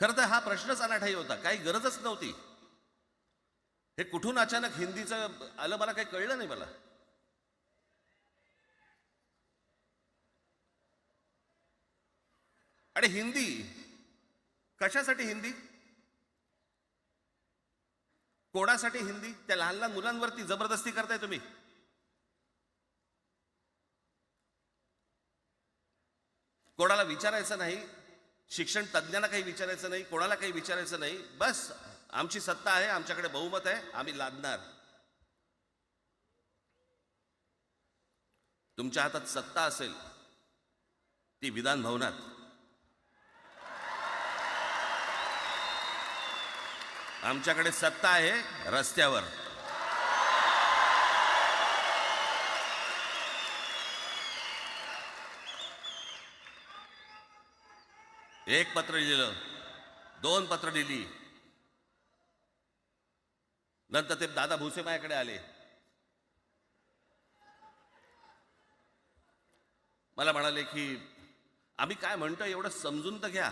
खरं तर हा प्रश्नच अनाठाई होता. काही गरजच नव्हती. हे कुठून अचानक हिंदीचं आलं मला काही कळलं नाही मला. आणि हिंदी? कशासाठी हिंदी? कोणासाठी हिंदी? त्या लहान लहान मुलांवरती जबरदस्ती करताय तुम्ही. कोणाला विचारायचं नाही शिक्षण तज्ज्ञांना काही विचारायचं नाही कोणाला काही विचारायचं नाही. बस आमची सत्ता आहे आमच्याकडे बहुमत आहे आम्ही लादणार. तुमच्या हातात सत्ता असेल ती विधान भवनात. आमच्याकडे सत्ता आहे रस्त्यावर. एक पत्र लिहिलं दोन पत्र लिहिली. नंतर ते दादा भुसे माझ्याकडे आले. मला म्हणाले की आम्ही काय म्हणतो एवढं समजून तर घ्या.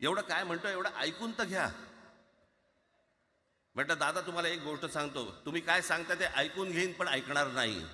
एवढं काय म्हणतो एवढं ऐकून तर घ्या. म्हटलं दादा तुम्हाला एक गोष्ट सांगतो. तुम्ही काय सांगता ते ऐकून घेईन पण ऐकणार नाही.